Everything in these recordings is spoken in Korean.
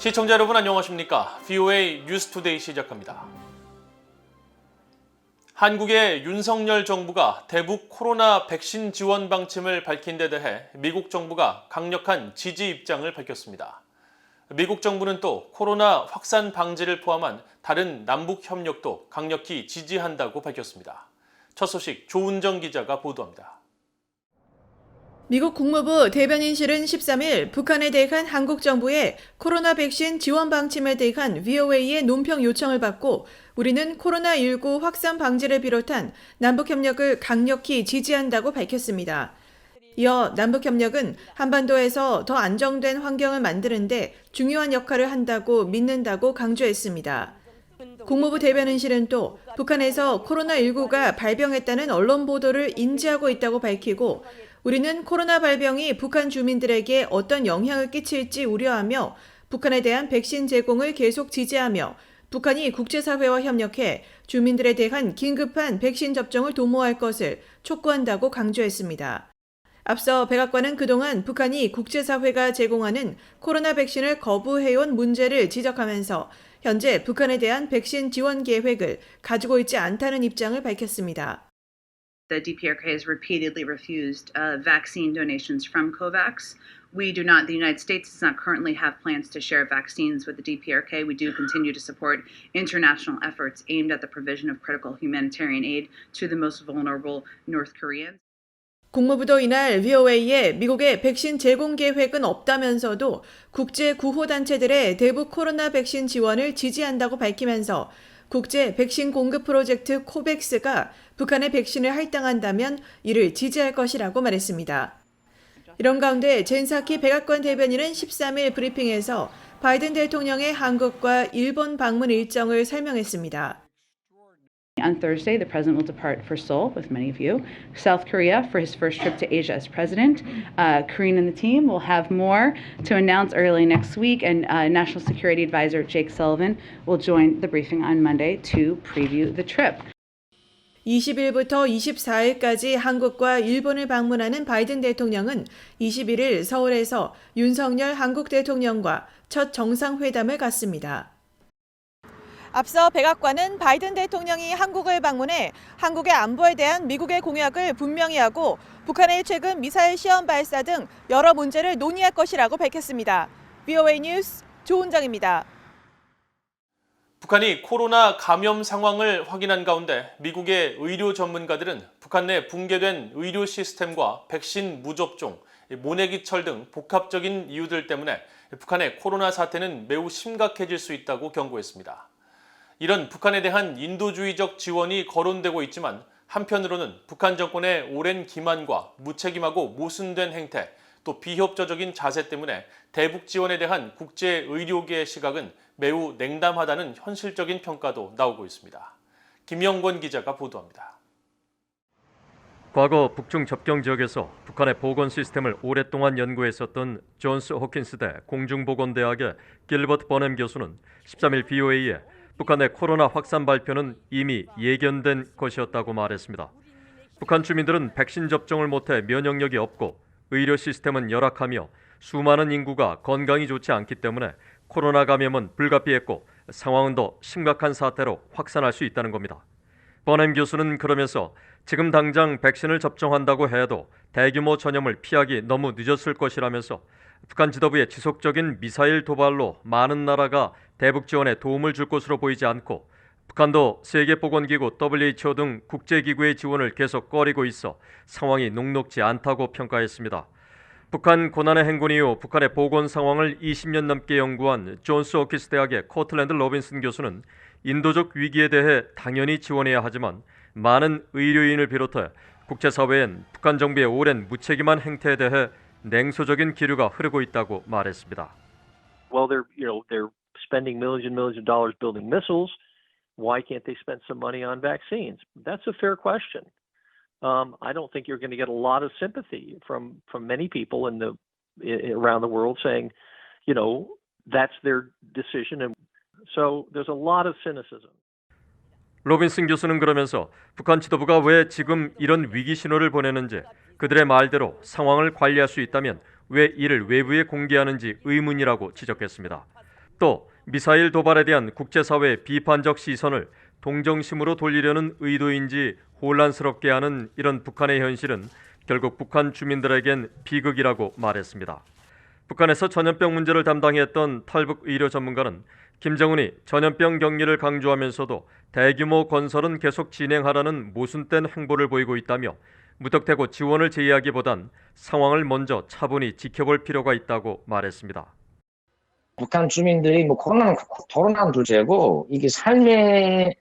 시청자 여러분 안녕하십니까? VOA 뉴스투데이 시작합니다. 한국의 윤석열 정부가 대북 코로나 백신 지원 방침을 밝힌 데 대해 미국 정부가 강력한 지지 입장을 밝혔습니다. 미국 정부는 또 코로나 확산 방지를 포함한 다른 남북 협력도 강력히 지지한다고 밝혔습니다. 첫 소식 조은정 기자가 보도합니다. 미국 국무부 대변인실은 13일 북한에 대한 한국 정부의 코로나 백신 지원 방침에 대한 VOA의 논평 요청을 받고 우리는 코로나19 확산 방지를 비롯한 남북 협력을 강력히 지지한다고 밝혔습니다. 이어 남북 협력은 한반도에서 더 안정된 환경을 만드는데 중요한 역할을 한다고 믿는다고 강조했습니다. 국무부 대변인실은 또 북한에서 코로나19가 발병했다는 언론 보도를 인지하고 있다고 밝히고 우리는 코로나 발병이 북한 주민들에게 어떤 영향을 끼칠지 우려하며 북한에 대한 백신 제공을 계속 지지하며 북한이 국제사회와 협력해 주민들에 대한 긴급한 백신 접종을 도모할 것을 촉구한다고 강조했습니다. 앞서 백악관은 그동안 북한이 국제사회가 제공하는 코로나 백신을 거부해온 문제를 지적하면서 현재 북한에 대한 백신 지원 계획을 가지고 있지 않다는 입장을 밝혔습니다. the DPRK has repeatedly refused uh, vaccine donations from COVAX. We do not, the United States does not currently have plans to share vaccines with the DPRK. We do continue to support international efforts aimed at the provision of critical humanitarian aid to the most vulnerable North Koreans. 국무부도 이날 VOA에 미국의 백신 제공 계획은 없다면서도 국제 구호단체들의 대북 코로나 백신 지원을 지지한다고 밝히면서 국제 백신 공급 프로젝트 코백스가 북한의 백신을 할당한다면 이를 지지할 것이라고 말했습니다. 이런 가운데 젠사키 백악관 대변인은 13일 브리핑에서 바이든 대통령의 한국과 일본 방문 일정을 설명했습니다. On Thursday, the president will depart for Seoul with many of you, South Korea for his first trip to Asia as president. Uh, Karine and the team will have more to announce early next week, and uh, National Security Advisor Jake Sullivan will join the briefing on Monday to preview the trip. 20일부터 24일까지 한국과 일본을 방문하는 바이든 대통령은 21일 서울에서 윤석열 한국 대통령과 첫 정상회담을 갖습니다. 앞서 백악관은 바이든 대통령이 한국을 방문해 한국의 안보에 대한 미국의 공약을 분명히 하고 북한의 최근 미사일 시험 발사 등 여러 문제를 논의할 것이라고 밝혔습니다. VOA 뉴스 조은정입니다. 북한이 코로나 감염 상황을 확인한 가운데 미국의 의료 전문가들은 북한 내 붕괴된 의료 시스템과 백신 무접종, 모내기철 등 복합적인 이유들 때문에 북한의 코로나 사태는 매우 심각해질 수 있다고 경고했습니다. 이런 북한에 대한 인도주의적 지원이 거론되고 있지만 한편으로는 북한 정권의 오랜 기만과 무책임하고 모순된 행태, 또 비협조적인 자세 때문에 대북 지원에 대한 국제 의료계의 시각은 매우 냉담하다는 현실적인 평가도 나오고 있습니다. 김영권 기자가 보도합니다. 과거 북중 접경 지역에서 북한의 보건 시스템을 오랫동안 연구했었던 존스 호킨스대 공중보건대학의 길버트 버넴 교수는 13일 BOA에 북한의 코로나 확산 발표는 이미 예견된 것이었다고 말했습니다. 북한 주민들은 백신 접종을 못해 면역력이 없고 의료 시스템은 열악하며 수많은 인구가 건강이 좋지 않기 때문에 코로나 감염은 불가피했고 상황은 더 심각한 사태로 확산할 수 있다는 겁니다. 버넴 교수는 그러면서 지금 당장 백신을 접종한다고 해도 대규모 전염을 피하기 너무 늦었을 것이라면서 북한 지도부의 지속적인 미사일 도발로 많은 나라가 대북 지원에 도움을 줄 것으로 보이지 않고 북한도 세계보건기구 WHO 등 국제기구의 지원을 계속 꺼리고 있어 상황이 녹록지 않다고 평가했습니다. 북한 고난의 행군 이후 북한의 보건 상황을 20년 넘게 연구한 존스 호키스 대학의 코틀랜드 로빈슨 교수는 인도적 위기에 대해 당연히 지원해야 하지만 많은 의료인을 비롯해 국제사회엔 북한 정부의 오랜 무책임한 행태에 대해 냉소적인 기류가 흐르고 있다고 말했습니다. well, they're you know they're spending millions and millions of dollars building missiles. Why can't they spend some money on vaccines? That's a fair question. Um, I don't think you're going to get a lot of sympathy from from many people in the i- around the world saying, you know, that's their decision, and so there's a lot of cynicism. 로빈슨 교수는 그러면서 북한 지도부가 왜 지금 이런 위기 신호를 보내는지 그들의 말대로 상황을 관리할 수 있다면 왜 이를 외부에 공개하는지 의문이라고 지적했습니다. 또 미사일 도발에 대한 국제사회의 비판적 시선을 동정심으로 돌리려는 의도인지 혼란스럽게 하는 이런 북한의 현실은 결국 북한 주민들에겐 비극이라고 말했습니다. 북한에서 전염병 문제를 담당했던 탈북 의료 전문가는 김정은이 전염병 격리를 강조하면서도 대규모 건설은 계속 진행하라는 모순된 행보를 보이고 있다며 무턱대고 지원을 제의하기보단 상황을 먼저 차분히 지켜볼 필요가 있다고 말했습니다. 북한 주민들이 뭐 코로나는 코로나는 둘째고 이게 삶의 에,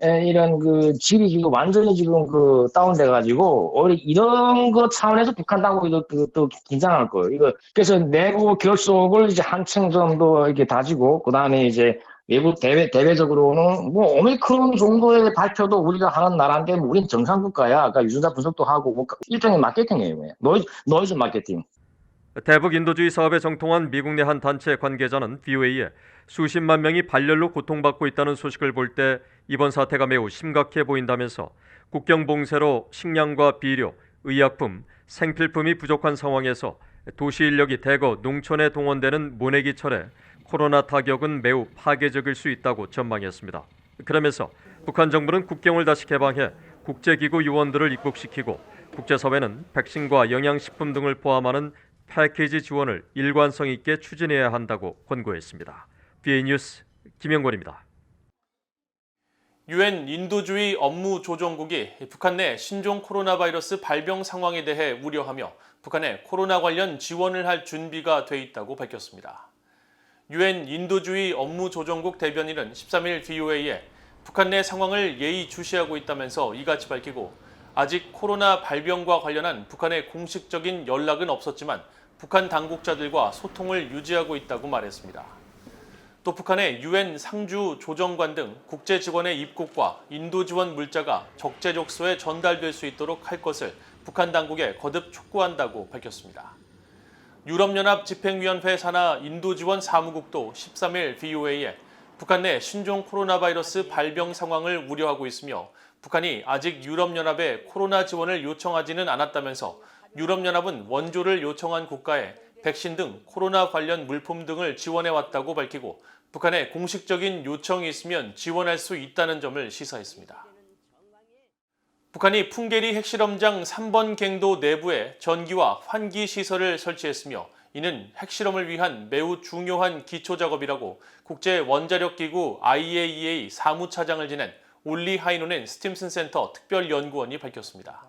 이런 그 질이 지금 완전히 지금 그 다운돼 가지고 오히려 이런 거 차원에서 북한 당국이 또, 또, 또 긴장할 거예요. 이거 그래서 내부 결속을 이제 한층 정도 이렇게 다지고 그 다음에 이제 외부 대외 대외적으로는 뭐 오미크론 정도의 발표도 우리가 하는 나라인데 뭐 우린 정상 국가야. 그러니까 유전자 분석도 하고 뭐 일종의 마케팅이에요. 노이즈 노이즈 마케팅. 대북 인도주의 사업에 정통한 미국 내 한 단체 관계자는 VOA에 수십만 명이 발열로 고통받고 있다는 소식을 볼 때 이번 사태가 매우 심각해 보인다면서 국경 봉쇄로 식량과 비료, 의약품, 생필품이 부족한 상황에서 도시 인력이 대거 농촌에 동원되는 모내기철에 코로나 타격은 매우 파괴적일 수 있다고 전망했습니다. 그러면서 북한 정부는 국경을 다시 개방해 국제기구 요원들을 입국시키고 국제사회는 백신과 영양식품 등을 포함하는 패키지 지원을 일관성 있게 추진해야 한다고 권고했습니다. BA 뉴스 김영권입니다. 유엔 인도주의 업무 조정국이 북한 내 신종 코로나 바이러스 발병 상황에 대해 우려하며 북한에 코로나 관련 지원을 할 준비가 돼 있다고 밝혔습니다. 유엔 인도주의 업무 조정국 대변인은 13일 VOA에 북한 내 상황을 예의주시하고 있다면서 이같이 밝히고 아직 코로나 발병과 관련한 북한의 공식적인 연락은 없었지만 북한 당국자들과 소통을 유지하고 있다고 말했습니다. 또 북한의 유엔 상주 조정관 등 국제 직원의 입국과 인도 지원 물자가 적재적소에 전달될 수 있도록 할 것을 북한 당국에 거듭 촉구한다고 밝혔습니다. 유럽연합 집행위원회 산하 인도 지원 사무국도 13일 VOA에 북한 내 신종 코로나 바이러스 발병 상황을 우려하고 있으며 북한이 아직 유럽연합에 코로나 지원을 요청하지는 않았다면서 유럽연합은 원조를 요청한 국가에 백신 등 코로나 관련 물품 등을 지원해 왔다고 밝히고 북한에 공식적인 요청이 있으면 지원할 수 있다는 점을 시사했습니다. 북한이 풍계리 핵실험장 3번 갱도 내부에 전기와 환기 시설을 설치했으며 이는 핵실험을 위한 매우 중요한 기초 작업이라고 국제 원자력 기구 IAEA 사무차장을 지낸 올리 하이노넨 스팀슨 센터 특별 연구원이 밝혔습니다.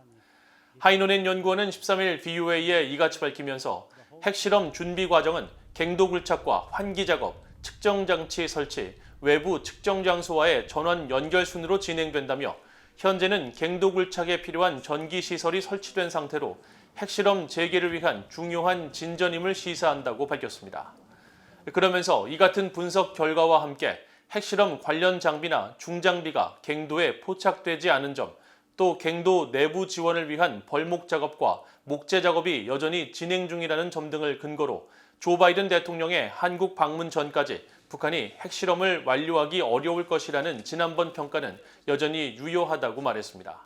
하이노넨 연구원은 13일 VOA에 이같이 밝히면서 핵실험 준비 과정은 갱도 굴착과 환기 작업, 측정 장치 설치, 외부 측정 장소와의 전원 연결 순으로 진행된다며 현재는 갱도 굴착에 필요한 전기 시설이 설치된 상태로 핵실험 재개를 위한 중요한 진전임을 시사한다고 밝혔습니다. 그러면서 이 같은 분석 결과와 함께 핵실험 관련 장비나 중장비가 갱도에 포착되지 않은 점, 또 갱도 내부 지원을 위한 벌목 작업과 목재 작업이 여전히 진행 중이라는 점 등을 근거로 조 바이든 대통령의 한국 방문 전까지 북한이 핵실험을 완료하기 어려울 것이라는 지난번 평가는 여전히 유효하다고 말했습니다.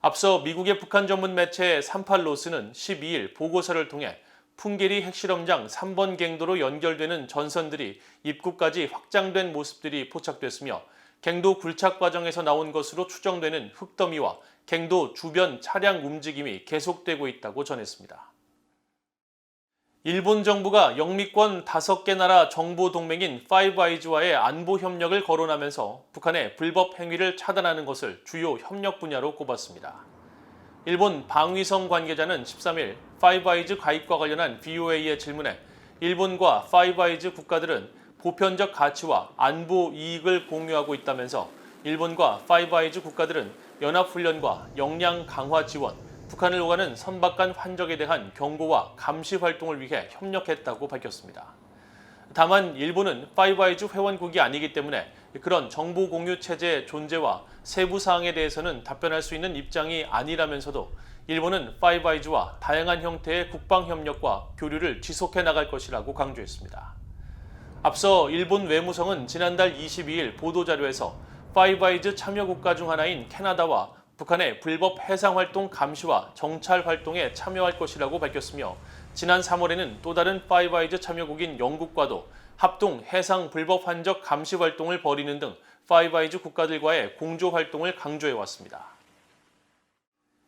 앞서 미국의 북한 전문 매체 38로스는 12일 보고서를 통해 풍계리 핵실험장 3번 갱도로 연결되는 전선들이 입구까지 확장된 모습들이 포착됐으며 갱도 굴착 과정에서 나온 것으로 추정되는 흙더미와 갱도 주변 차량 움직임이 계속되고 있다고 전했습니다. 일본 정부가 영미권 5개 나라 정보 동맹인 파이브아이즈와의 안보 협력을 거론하면서 북한의 불법 행위를 차단하는 것을 주요 협력 분야로 꼽았습니다. 일본 방위성 관계자는 13일 파이브아이즈 가입과 관련한 VOA의 질문에 일본과 파이브아이즈 국가들은 보편적 가치와 안보 이익을 공유하고 있다면서 일본과 파이브아이즈 국가들은 연합훈련과 역량 강화 지원, 북한을 오가는 선박 간 환적에 대한 경고와 감시 활동을 위해 협력했다고 밝혔습니다. 다만 일본은 파이브아이즈 회원국이 아니기 때문에 그런 정보 공유 체제의 존재와 세부 사항에 대해서는 답변할 수 있는 입장이 아니라면서도 일본은 파이브아이즈와 다양한 형태의 국방협력과 교류를 지속해 나갈 것이라고 강조했습니다. 앞서 일본 외무성은 지난달 22일 보도자료에서 파이브아이즈 참여국가 중 하나인 캐나다와 북한의 불법 해상활동 감시와 정찰활동에 참여할 것이라고 밝혔으며 지난 3월에는 또 다른 파이브아이즈 참여국인 영국과도 합동 해상 불법 환적 감시 활동을 벌이는 등 파이브아이즈 국가들과의 공조 활동을 강조해 왔습니다.